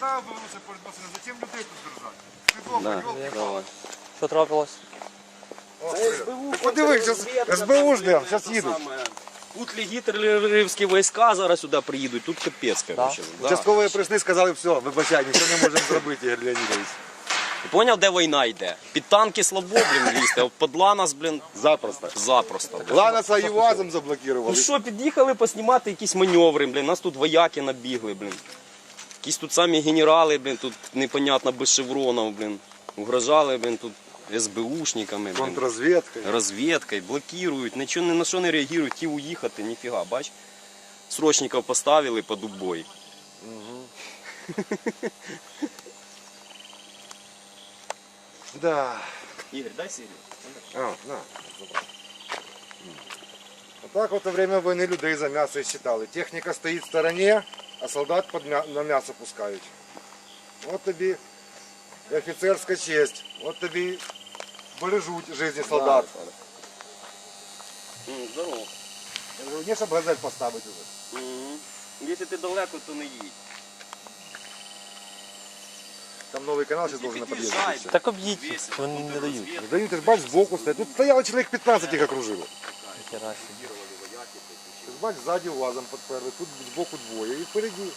поставив би лучше перед машиною, зачем людей тут держати? Ти добре, йолки. Що трапилось? Подивись, зараз СБУ ждемо, зараз їдуть. Утлі гітлерівські війська зараз сюди приїдуть, тут капець, коротше. Да. Частково прийшли, сказали, все, вибачай, нічого не можемо зробити, Ігор Леонідович. Ти Поняв, де війна йде? Під танки слабо, блін, лізти, а під ланас, блін, Запросто. запросто. блін. Ланаса і УАЗом Ну що, під'їхали поснімати якісь маневри, блін, нас тут вояки набігли, блін. Якісь тут самі генерали, блін, тут непонятно без шевронів, блін. Угрожали, блін, тут СБУшниками, блін. Контррозвідка. Розвідкою, блокують, нічого ні на що не реагують, ті уїхати, ніфіга, бач. Срочників поставили під убой. Да. Ігор, дай сірі. А, на, забрав. Отак от во время війни людей за м'ясо считали. Техніка стоїть в стороні, а солдат під м'я- на м'ясо пускають. От тобі і офіцерська честь. От тобі бережуть життя солдат. М, Здорово. Я говорю, не щоб газель поставити вже. Мгм. Якщо ти далеко, то не їдь. Там новий канал ще должен на під'їзді. Так об'їдь, вони не дають. Дають, ти ж бач, збоку стоять. Тут стояло чоловік 15 їх окружило. Ніхера собі. Ти бач, ззаді вазом підперли, тут з боку двоє і впереді.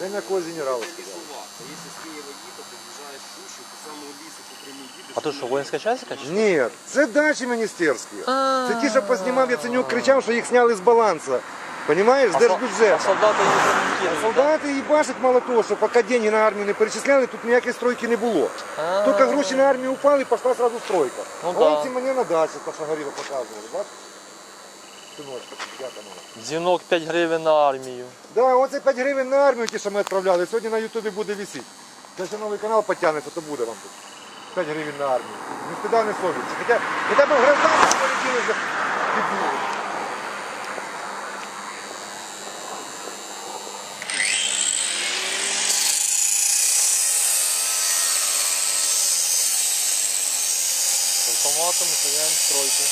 День якогось генерала сказав. Якщо з Києва їхати, в'їжджаєш Шущу, по самому лісу, по прямій їдеш. А то що, воїнська часика? Ні, це дачі міністерські. Це ті, що познімав Яценюк, кричав, що їх зняли з балансу. Понимаєш, з А со- А солдати їх не кинули, да? Солдати їбашать мало того, що поки деньги на армію не перечисляли, тут ніякої стройки не було. А. Тільки гроші на армію упали, пішла сразу стройка. Ну а да. вон мені на дачі, то, що горіло, показували, бачиш? Синочка, дяка. Дзвінок 5 гривень на армію. Да, оце 5 гривень на армію, ті, що ми відправляли, сьогодні на Ютубі буде висіти. Якщо новий канал потягнеться, то буде вам тут. 5 гривень на армію. Не стида, не совісті. Хоча, хоча б в гражданці полетіли вже підбили. З автоматом зганяємо стройку.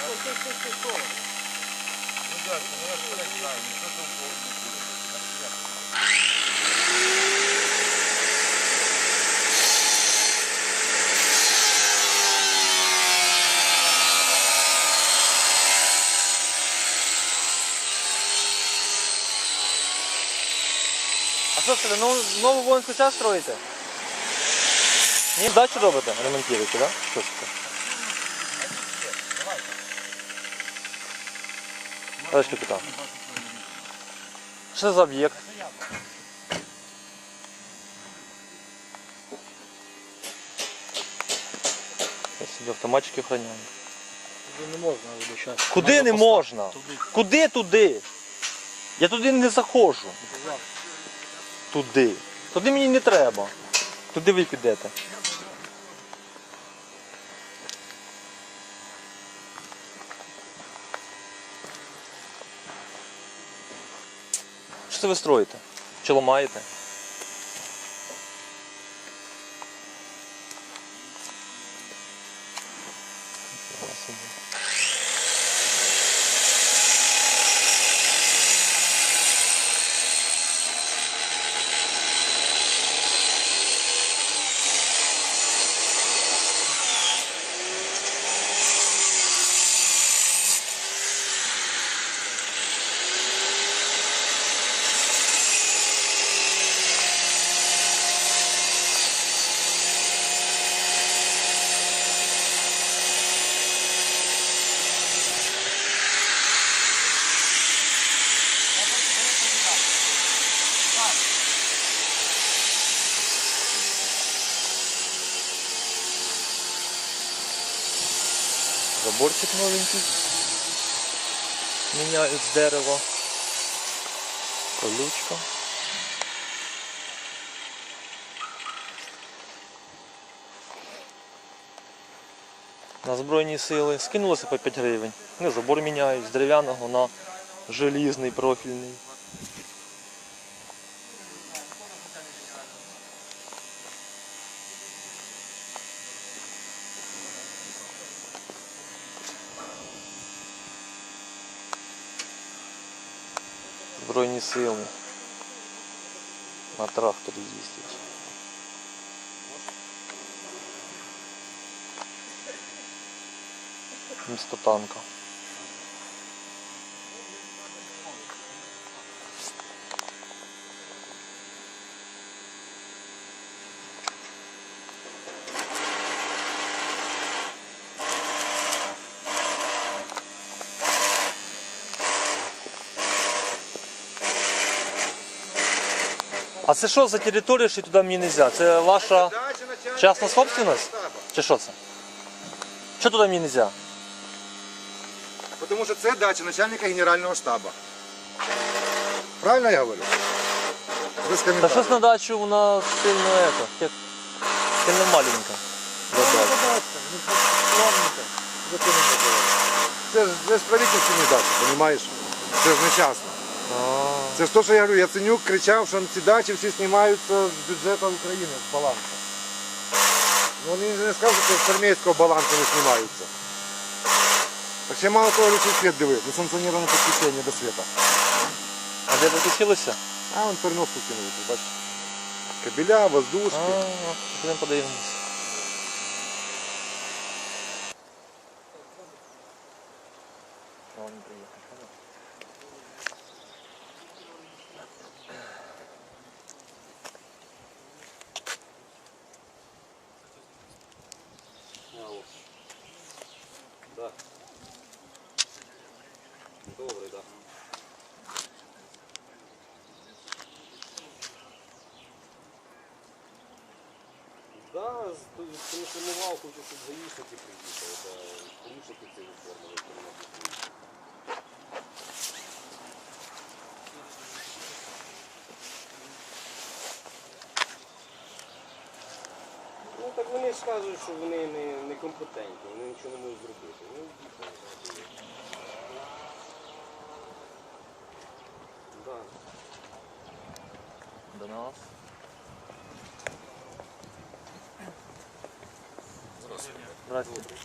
А що це, нову, нову воїнську часть строїте? Ні, дачу робите? Ремонтуєте. Да? Що це? таке? Товарищ капітан. Що за об'єкт? Я собі автоматчики охороняю. Не можна вибачати. Куди не можна? Куди туди? Я туди не заходжу. Туди. Туди мені не треба. Туди ви підете. Що це ви строїте? Чи ламаєте? Заборчик новенький. Міняють з дерева. Колючка. На Збройні сили скинулося по 5 гривень. Вони забор міняють з дерев'яного на желізний профільний. Збройні сили. На тракторі їздять. Місто танка. А це що за територія, що туди мені не можна? Це ваша частна собственность? Чи що це? Що туди мені не можна? Потому що це дача начальника генерального штаба. Правильно я говорю? Без Та коментарів. щось на дачу нас сильно это, як сильно дачі. Це ж, це ж правительственні дачі, розумієш? Це ж не частно. Це ж то, що я говорю, Яценюк кричав, що ці дачі всі знімаються з бюджету України, з балансу. Ну він не сказав, що з армійського балансу не знімаються. Так ще мало того, що світ дивив, несанкціоноване підключення до світа. А де ви? А он переноску кинув, ти бачиш. Кабеля, воздушки. А, Будемо подивимось. Да. Добрий, да. Да, мав, хочу, щоб гаїшники приїхали, да, порушники цієї форми виконувати. так вони ж кажуть, що вони не, не компетентні, вони нічого не можуть зробити. Ну, дійсно, да. До нас. Здравствуйте.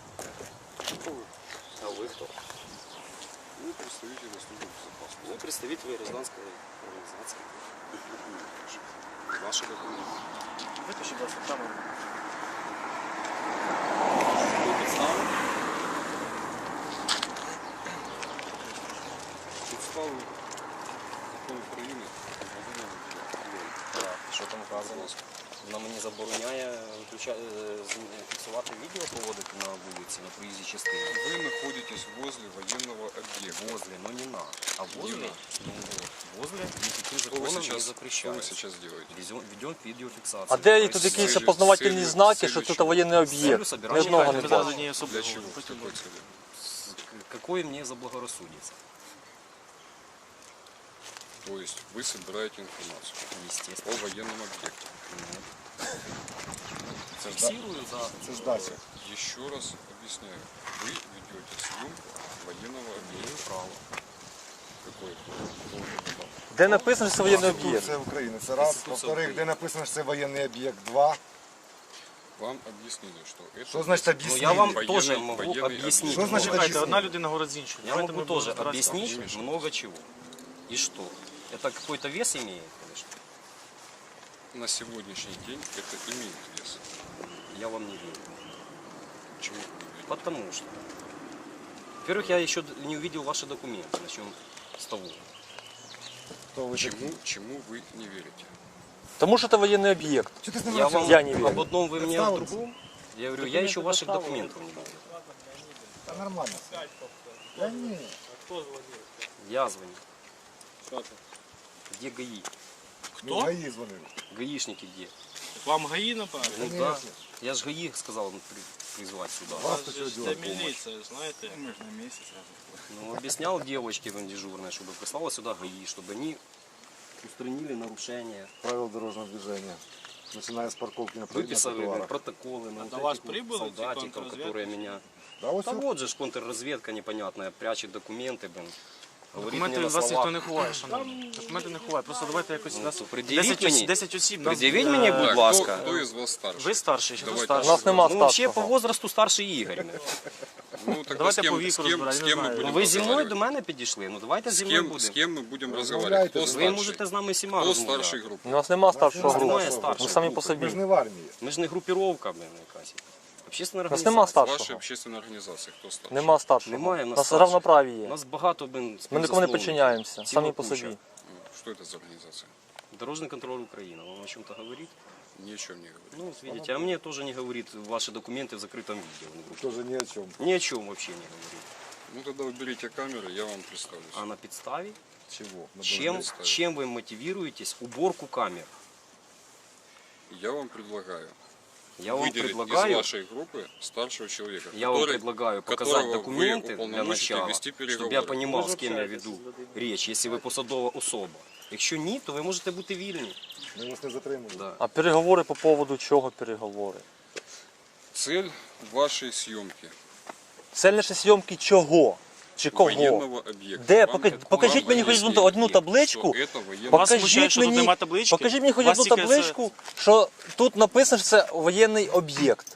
А вы кто? Ну, представители службы безопасности. Ну, представители гражданской организации. Ваши документы. Витащи, будь ласка, камеру. Кто представлен? Підстави закон України Так, що там вказано? Вона мені забороняє виключа- е, з- фіксувати відео проводити на вулиці, на проїзній частині. Ви знаходитесь возле воєнного об'єкту. Возле, но не на. А возле, Не на. ну, вот, возле никаким Что вы законом не сейчас, что вы запрещается. сейчас делаете? Везем- Ведем видеофиксацию. А де є тут Простите. якісь Целью- опознавательні целью- знаки, целью що тут чого? воєнний об'єкт? собирання Ні одного не чекайте, бачу. однієї особи Для говорю, чего? С потім какой буде. целью? К- Какое мне заблагорассудится? То есть вы собираете информацию Естественно. о военном объекте. Фиксирую за... Це ж дача. Еще раз объясняю. Вы ведете съемку военного Имею объекта. право. Какой? Де написано, що це воєнний об'єкт? Конституція України. Це раз. Конституція Во-вторых, України. де написано, що це воєнний об'єкт. Два. Вам объяснили, что это... Що значить Ну, об'яснили? я вам Военный- тоже могу военный объяснить. Що значить много. Чекайте, одна людина говорить з іншою. Я Давайте могу ми будемо тоже розбиратися. объяснить много чего. И что? Это какой-то вес имеет, конечно. На сегодняшний день это имеет вес. Я вам не верю. Почему вы не верите? Потому что. Во-первых, я еще не увидел ваши документы. Начнем с того. Чему, чему вы не верите? Тому що це воєнний об'єкт. Чого ти з ним Я вам Я не верю. об одном, вы мне о Представились? другом. Я говорю, я еще ваших документов не видел. Та нормально. Та ні. Я звоню. Где ГАИ? Ну, ГАІ дзвонив. гаишники где? Вам ГАІ, напевно? Ну да. Конечно. Я же ГАИ сказал при- призвать сюда. Вас то що Це діло? міліція, знаєте. Ну, объяснял девочке там дежурной, чтобы прислала сюда ГАИ, чтобы они устранили нарушения, Правил дорожнього движения. Начиная с парковки на выписали проезжих блин, тротуарах. протоколы на до вот вас этих вот прибыли эти солдатиков, контрразведки? которые меня... Да, ось Да це- вот же ж контрразведка непонятная, прячет документы, блин. Говорит Документи мне від на вас ніхто словах. не ховає, шановні. Документи не ховає. Просто давайте якось Ну, нас то пред'явіть 10, мені. осіб, 10 осіб. нас, Пред'явіть е, мені, будь Так, ласка. Кто, кто из вас старше? Ви старший, чи хто Давайте. У старший? нас нема Ну, вообще по старшого. возрасту старше Игорь. блин. Ну, тогда Давайте с кем, по віку с кем, розбирати, с не кем мы знаю. будем Ну ви зі мною до разговаривать? мене підійшли. Ну давайте С зі мною кем, с будемо. кем мы будем Разговаривайте. разговаривать? Кто Ви Ви старший? можете з нами всіма Кто старший розмовляти. группы? У нас нема старшого Нас немає групи. старшої Ми самі по групи. Ми ж собі. не в армії. Ми ж не групіровка, блін, якась. Общественна У нас нема організація. Вашей старшого. общественной организации кто старший? Нема старшого. Немає в У нас нас старших. равноправі У є. нас багато, блін, Ми нікому не співзасновників. підчиняємося, Ціла самі по куча. собі. Ну, Что это за организация? Дорожный контроль Украины. Вам о чем-то говорит? Ни о чем не говорит. Ну, вот видите, а мне тоже не говорит ваши документы в закрытом видео. в группе. Тоже ни о чем. Ни о чем вообще не говорит. Ну тогда уберите камеры, я вам представлюсь. А на подставе? Чего? На Чем, представить. чем вы мотивируетесь уборку камер? Я вам предлагаю Я вам выделить из предлагаю, вашей группы старшего человека, я вам который- предлагаю показать которого вы документы для уполномочите начала, вести щоб я переговоры. понимал, Ви з ким я общаєтесь веду з людьми. річ, якщо ви посадова особа. Якщо ні, то ви можете бути вільні. Ми вас не затримуємо. Да. А переговори по поводу чого переговори? Цель вашей съемки Сильніше зйомки чого? Чи кого? военного объекта. Де? Вам Покажіть- как- покажіть вам мені хоч одну- объяснили, одну табличку. что это военный Вас смущає, Покажіть що тут мені, нема таблички? покажіть мені хоч Вас одну тільки це- табличку, що тут написано, що це воєнний об'єкт.